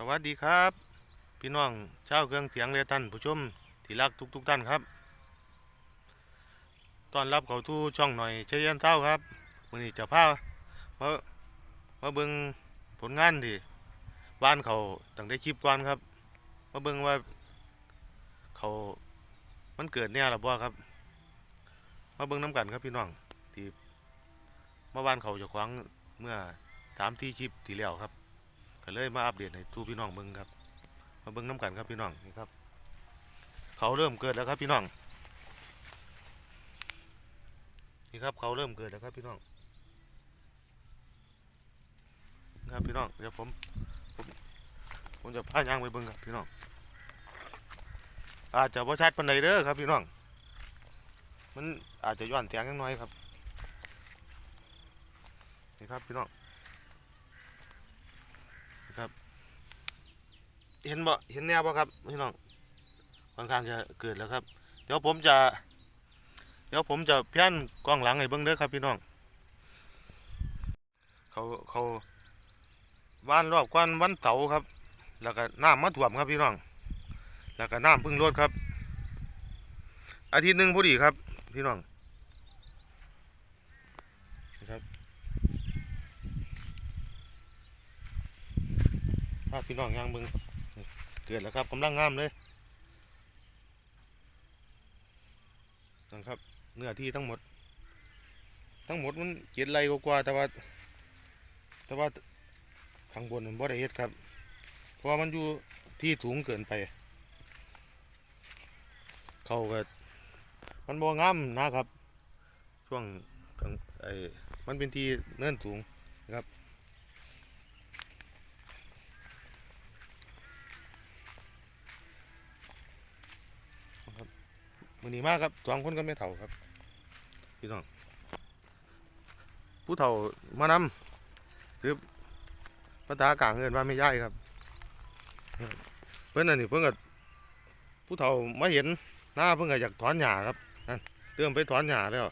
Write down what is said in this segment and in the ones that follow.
สวัสดีครับ พี่น้องเชาเครื่องเสียงและท่านผู้ชมที่รักทุกๆท่านครับตอนรับเขาทู่ช่องหน่อยเชยันเท่าครับวันนี้จะพามามาเบิ่งผลงานที่บ้านเขาตั้งได้คลิปก่อนครับ มาเบิ่งว่าเขามันเกิดเนี่ยหรือบ่าครับ มาเบิ่งน้ำกันครับพี่น้องที่เมื่อวานเขาจะคว้างเมื่อสามที่คลิปที่แล้วครับ ก็เลยมาอัปเดตให้ทูพี่น้องเบิ่งครับ มาเบิ่งน้ำกันครับพี่น้องนี่ครับ เขาเริ่มเกิดแล้วครับพี่น้อง นี่ครับเขาเริ่มเกิดแล้วครับพี่น้อง ครับพี่น้องเดี๋ยวผมผมผมจะพาย่างไปเบิ่งครับพี่น้อง อาจจะบ่ชัดปานใดเด้อครับพี่น้อง มันอาจจะย้อนเสียงนิดหน่อยครับ นี่ครับพี่น้อง เห็นบ่เห็นแนวบ่ครับพี่น้องค่อนข้างจะเกิดแล้วครับ เดี๋ยวผมจะ เดี๋ยวผมจะเพี้ยนกล้องหลังให้เบิ่งเด้อครับพี่น้อง เขาเขาว่านรอบกวนวันเสาร์ครับ แล้วก็น้ำมาท่วมครับพี่น้อง แล้วก็น้ำพึ่งลดครับ อาทิตย์หนึ่งพอดีครับ พี่น้องนะครับภาพพี่น้องย่างเบิ่งครับ เกิดแล้วครับกำลังงามเลยนะครับเนื้อที่ทั้งหมด ทั้งหมดมันเจ็ดไรกว่าแต่ว่า แต่ว่าข้างบนมันบ่ได้เฮ็ดครับ เพราะว่ามันอยู่ที่สูงเกินไป เขาก็มันบ่งามนะครับ ช่วงไอ้มันเป็นที่เนินสูงครับ มือนีมากครับสองคนก็ไม่เท่าครับ พี่น้อง ผู้เฒ่ามานำหรือภาษากลางเงินว่าไม่ย่ายครับ เพื่อนอันนี้เพื่อนก็ผู้เฒ่ามาเห็นหน้าเพื่อนก็อยากถอนหญ้าครับนั่นเริ่มไปถอนหญ้าแล้ว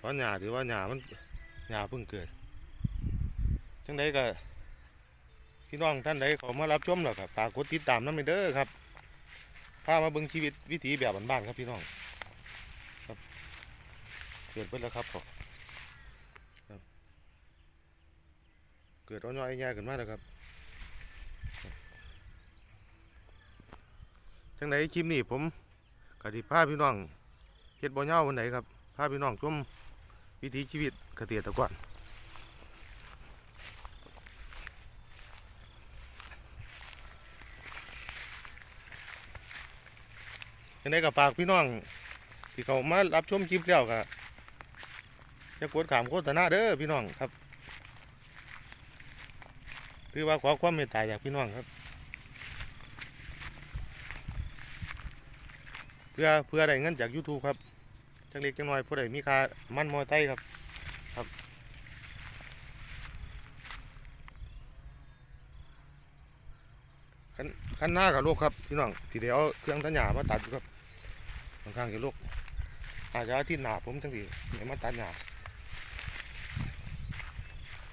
ถอนหญ้าถือว่าหญ้ามันหญ้าเพิ่งเกิดจังใดก็พี่น้องท่านใดเขามารับชมแล้วครับฝากกดติดตามน้ำไปเด้อครับ พามาเบิ่งชีวิตวิถีแบบบ้านๆครับพี่น้องครับเกิดเพิ่นแล้วครับพ่อครับเกิดร้อนย่อยแย่ขึ้นมาแล้วครับจังไดคลิปนี้ผมกะสิพาพี่น้องเฮ็ดบ่ยาวันไหนครับพาพี่น้องชมวิถีชีวิตเกษตรกร จังไดก็ฝากพี่น้อง ที่เขามารับชมคลิปแล้วก็จะกดขามโฆษณาเด้อพี่น้องครับถือว่าขอความเมตตาจากพี่น้องครับ เพื่อเพื่อได้เงินจาก YouTube ครับจังเล็กจังน้อยผู้ใดมีค่ามันมอไซค์ครับครับคันคันหน้ากับโลกครับพี่น้องทีเดียวเครื่องตัดหญ้ามาตัดครับ ค่อนข้างจะลกอาจจะที่หนาผมจังสีเดี๋ยวมาตัดหญ้า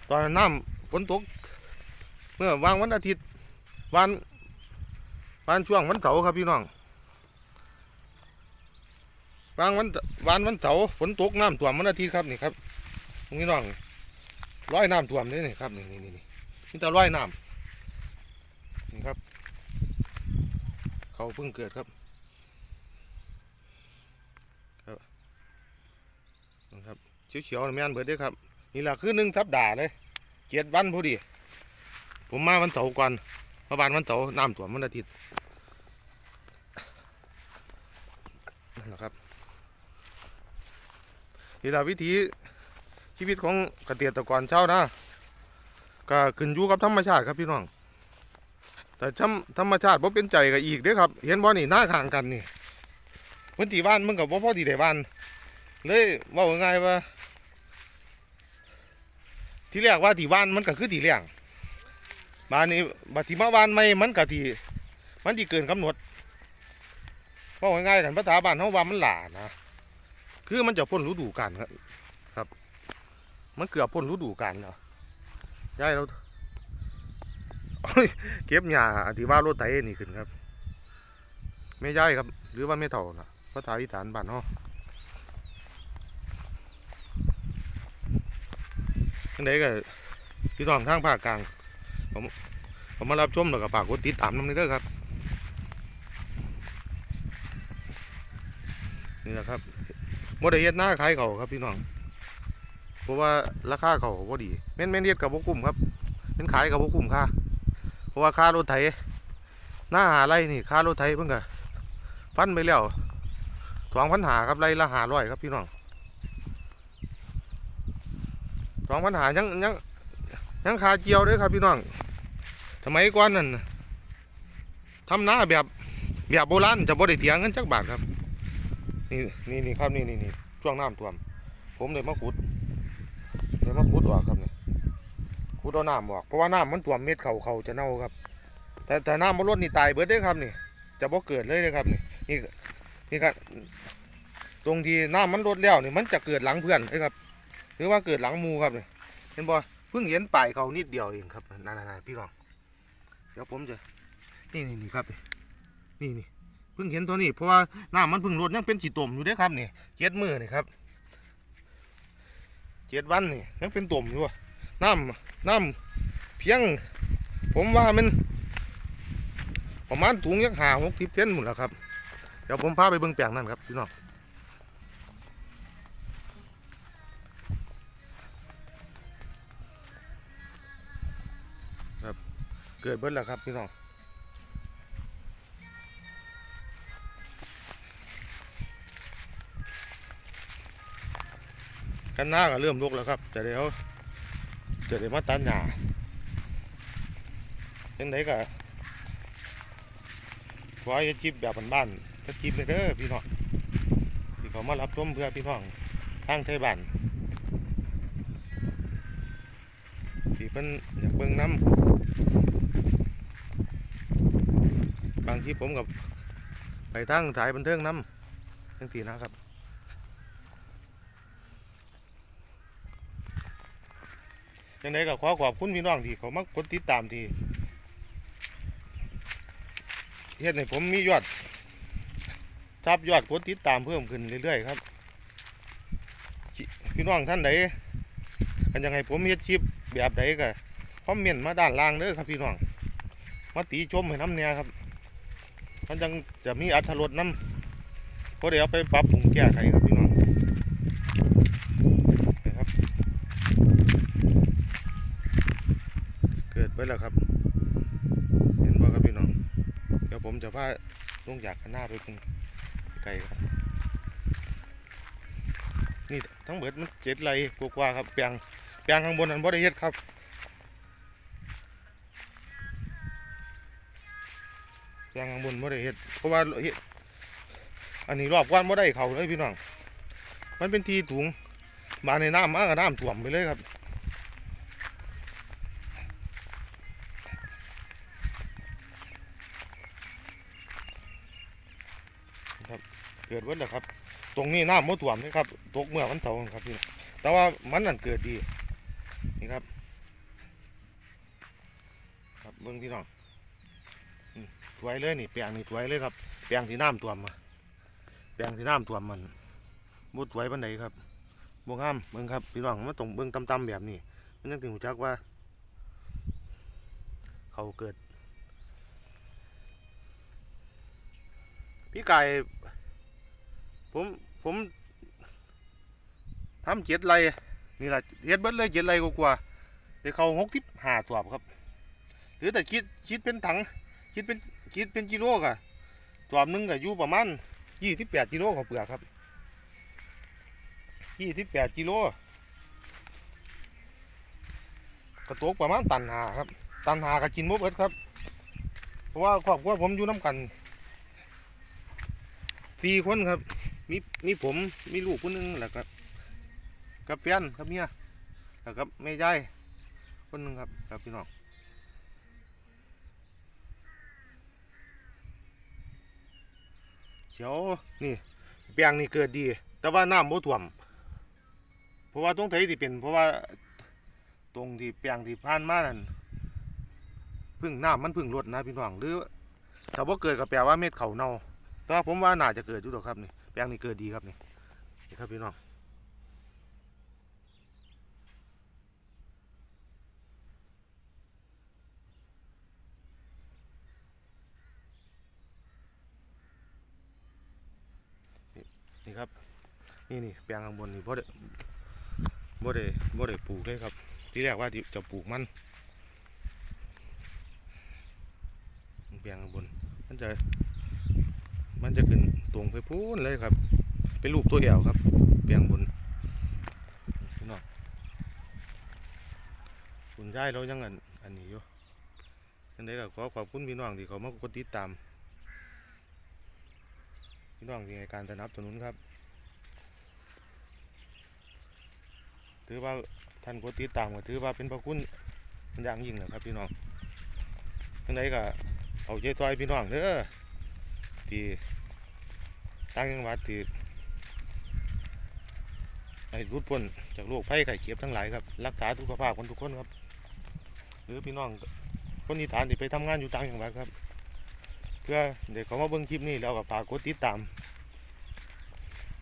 ตอนน้ำฝนตก เมื่อวางวันอาทิตย์วันวันช่วงวันเสาร์ครับพี่น้องวางวันวันวันเสาร์ฝนตกน้ำท่วมวันอาทิตย์ครับนี่ครับตรงนี้น้องร้อยน้ำท่วมนี่นี่ครับนี่นี่นี่นี่นี่แต่ร้อยน้ำนี่ครับ เขาเพิ่งเกิดครับ นะครับเขียวๆแม่นเบิดเด้อครับนี่แหละคือหนึ่งสัปดาเลยเจ็ดวันพอดี ผมมาวันเสาร์ก่อนเมื่อวานวันเสาร์น้ำท่วมวันอาทิตย์นะครับนี่แหละวิถีชีวิตของเกษตรกรเช้านะก็ขึ้นอยู่กับธรรมชาติครับพี่น้อง แต่ธรรมธรรมชาติบ่เป็นใจกับอีกเด้อครับ เห็นบ่นี่หน้าข้างกันนี่พื้นที่บ้านมึงกับบ่พ่อดีได้บ้าน เลยว่าง่ายๆว่า ที่แรกว่าที่บ้านมันก็คือที่เลี้ยงบ้านนี้บัดที่มาบ้านใหม่มันก็ที่มันที่เกินกำหนดเพราะง่ายๆกันภาษาบ้านเขาว่ามันหลานะคือมันจะพ้นฤดูกาลครับครับมันเกือบพ้นฤดูกาลแล้วยายเราเก็บหญ้าที่ว่ารถไถนี่ขึ้นครับแม่ย่ายครับ หรือว่าแม่เฒ่าล่ะภาษาอีสานบ้านเฮา จังไดก็พี่น้องทางภาคกลาง ผมผมมารับชมแล้วก็ฝากกดติดตามน้ำเด้อครับ นี่แหละครับบ่ได้เฮ็ดหน้าขายเขาครับพี่น้อง เพราะว่าราคาเขาบ่ดีแม่นแม่นเฮ็ดกับบ่คุ้มครับแม่นขายกับบ่คุ้มค่าเพราะว่าค่ารถไถหน้าหาไรนี่ค่ารถไถเพิ่นก็ฟันไปแล้วสองพันหาครับไรละหาร้อยครับพี่น้องส องพันหายังยังยังคาเจียวด้วยครับพี่น้องสมัยก่อนนั่นน่ะทำหน้าแบบแบบโบราณจะบ่ได้เถียงเงินจักบาทครับ นี่นี่นี่ครับนี่นี่นี่ช่วงน้ำท่วม ผมเลยมาขุดเลยมาขุดออกครับเนี่ยขุดเอาน้ำออกเพราะว่าน้ำมันท่วมเม็ดเขาเขาจะเน่าครับ แต่แต่น้ำมันลดนี่ตายเบิดเด้ครับนี่จะบ่เกิดเลยนะครับนี่นี่นี่ครับตรงที่น้ำมันลดแล้วนี่มันจะเกิดหลังเพื่อนเลยครับ รือว่าเกิดหลังมูครับนี่เห็นบ่เพิ่งเห็นปลายเขานิดเดียวเองครับนั่นๆพี่น้องเดี๋ยวผมจะนี่นี่นี่ครับนี่นี่เพิ่งเห็นตัวนี้เพราะว่าน้ำมันเพิ่งลดยังเป็นจีตุ่มอยู่ด้อครับเนี่ยเจ็ดมือนี่ครับเจ็ดวันนี่ยังเป็นตุ่มอยู่น้ำน้ำเพียง ผมว่ามันประมาณถุงยักหาหกทิพเซนหมดแล้วครับ เดี๋ยวผมพาไปเบิ่งแปลงนั่นครับพี่น้อง เกิดเบิดแล้วครับพี่น้องกันหน้าก็เริ่มลุกแล้วครับจะเดี๋ยวจะเดี๋ยวมาตัดหญ้ายังไงก็ขอให้จิบแบบบ้านๆก็จิบเลยเด้อพี่น้องที่เขามารับชมเพื่อพี่น้องทางไทยบ้านที่เป็นอยากเบิ่งน้ำางทีผมกับไปทางสายบันเทิงน้ำทั้งทีนะครับจังไดก็ขอขอบคุณพี่น้องที่เขามากดติดตามที่เฮ็ดให้ผมมียอดทับยอดกดติดตามเพิ่มขึ้นเรื่อยๆครับ พี่น้องท่านใดกันยังไงผมเฮ็ดคลิปแบบใดก็คอมเมนต์มาด้านล่างเด้อครับพี่น้องมาตีชมให้น้ำเนี่ยครับ มันจังจะมีอัตรสน้ำเพราะเดี๋ยวเอาไปปรับปรุงแก้ไขครับพี่น้องนะครับ เกิดไปแล้วครับ เห็นบ่ครับพี่น้อง เดี๋ยวผมจะพาลงจากข้างหน้าไปเป็นไกลครับ นี่ทั้งเบิดมันเจ็ดไรกว่าครับแปลงแปลงข้างบนนั้นบ่ได้เฮ็ดครับ แปลงข้างบนบ่ได้เฮ็ดเพราะว่าเฮ็ดอันนี้รอบกว้านบ่ได้เขาเลยพี่น้อง มันเป็นทีถุงมาในน้ำมากับน้ำท่วมไปเลยครับครับ เกิดวัดแล้วครับ ตรงนี้น้ำมดถ่วมนี่ครับ ตกเมื่อวันเสาร์ครับพี่ แต่ว่ามันนั่นเกิดดี นี่ครับ ครับเบื้องพี่น้อง ถวยเลยนี่แปลงนี่ถวยเลยครับแปลงที่น้ำท่วมมาแปลงที่น้ำท่วมมันมดถวยปันไหนครับบวงามเบื้องครับพี่น้องมันตรงเบื้องต่ำๆแบบนี้มันยังถึงหูจักว่า เขาเกิด พี่ไก่ผมผมทำเจ็ดไรนี่แหละเฮ็ดเบิดเลยเจ็ดไรกว่าเดี๋ยวเขาหกทิพหาตัวครับ หรือแต่คิดคิดเป็นถังคิดเป็น คิดเป็นกิโลกะตัวหนึงก็อยู่ประมาณยี่สิบแปดกิโลขาวเปลือกครับยี่สิบแปดกิโลกระตกประมาณตันหาครับ ตันหาก็กินบ่เบิดครับ เพราะว่าครอบครัวผมอยู่น้ำกันสี่คนครับ มีมีผมมีลูกคนหนึงแล้วก็กับเพี้ยนกับเมียแล้วก็แม่ยายคนหนึงครับครับพี่น้อง เขียวนี่แปลงนี่เกิดดี แต่ว่าน้ำบ่ท่วม เพราะว่าตรงไถที่เป็น เพราะว่าตรงที่แปลงที่ผ่านมานั่นพึ่งน้ำมันพึ่งลดนะพี่น้องหรือถ้าว่าเกิดก็แปลว่าเม็ดเขาเน่าแต่ว่าผมว่าน่าจะเกิดอยู่ดอกครับนี่แปลงนี่เกิดดีครับนี่นี่ครับพี่น้อง นี่นี่ครับ นี่นี่แปลงข้างบนนี่บ่ได้บ่ได้บ่ได้ปลูกเลยครับ ที่แรกว่าจะปลูกมันแปลงข้างบน มันจะ มันจะขึ้นตรงไปพูนเลยครับ เป็นรูปตัวแอวครับแปลงบนพี่น้องคุณยายเรายังอันอันนี้อยู่อันนี้ก็ขอขอบคุณพี่น้องที่เขามากดติดตาม พี่น้องที่ให้การสนับสนุนครับ ถือว่าท่านกดติดตามก็ถือว่าเป็นพระคุณอย่างยิ่งนะครับ พี่น้องทั้งใดก็เอาใจต้อยพี่น้องเด้อที่ต่างจังหวัดที่ให้รุดพ้นจากโรคภัยไข้เจ็บทั้งหลายครับ รักษาสุขภาพคนทุกคนครับ หรือพี่น้องคนอีสานที่ไปทำงานอยู่ต่างจังหวัดครับ เพื่อเดี๋ยวเขามาเบิ่งคลิปนี้แล้วก็ฝากกดติดตาม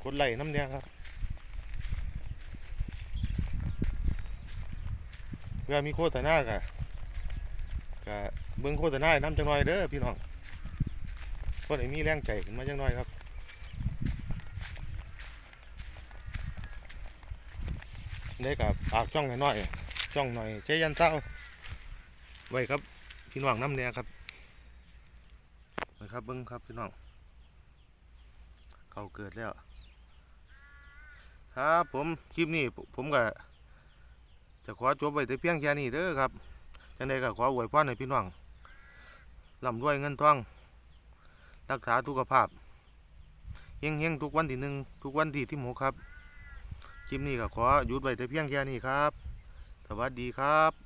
กดไลค์น้ำเนี่ยครับ เพื่อมีโฆษณาก็ก็เบิ่งโฆษณาให้น้ำจังน้อยเด้อพี่น้องก็ได้มีแรงใจขึ้นมาจังน้อยครับได้กับฝากช่องหน่อยๆช่องหน่อยใจยันเศร้าไว้ครับพี่น้องน้ำเนี่ยครับ นะครับเบิ้งครับพี่น้อง เขาเกิดแล้ว ครับผมคลิปนี้ผมก็จะขอจบไว้แต่เพียงแค่นี้เด้อครับจังใดก็ขออวยพรให้พี่น้องร่ำรวยเงินทอง รักษาสุขภาพเฮงเฮงทุกวันที่หนึ่งทุกวันที่ที่หกครับ คลิปนี้ก็ขอหยุดไว้แต่เพียงแค่นี้ครับ สวัสดีครับ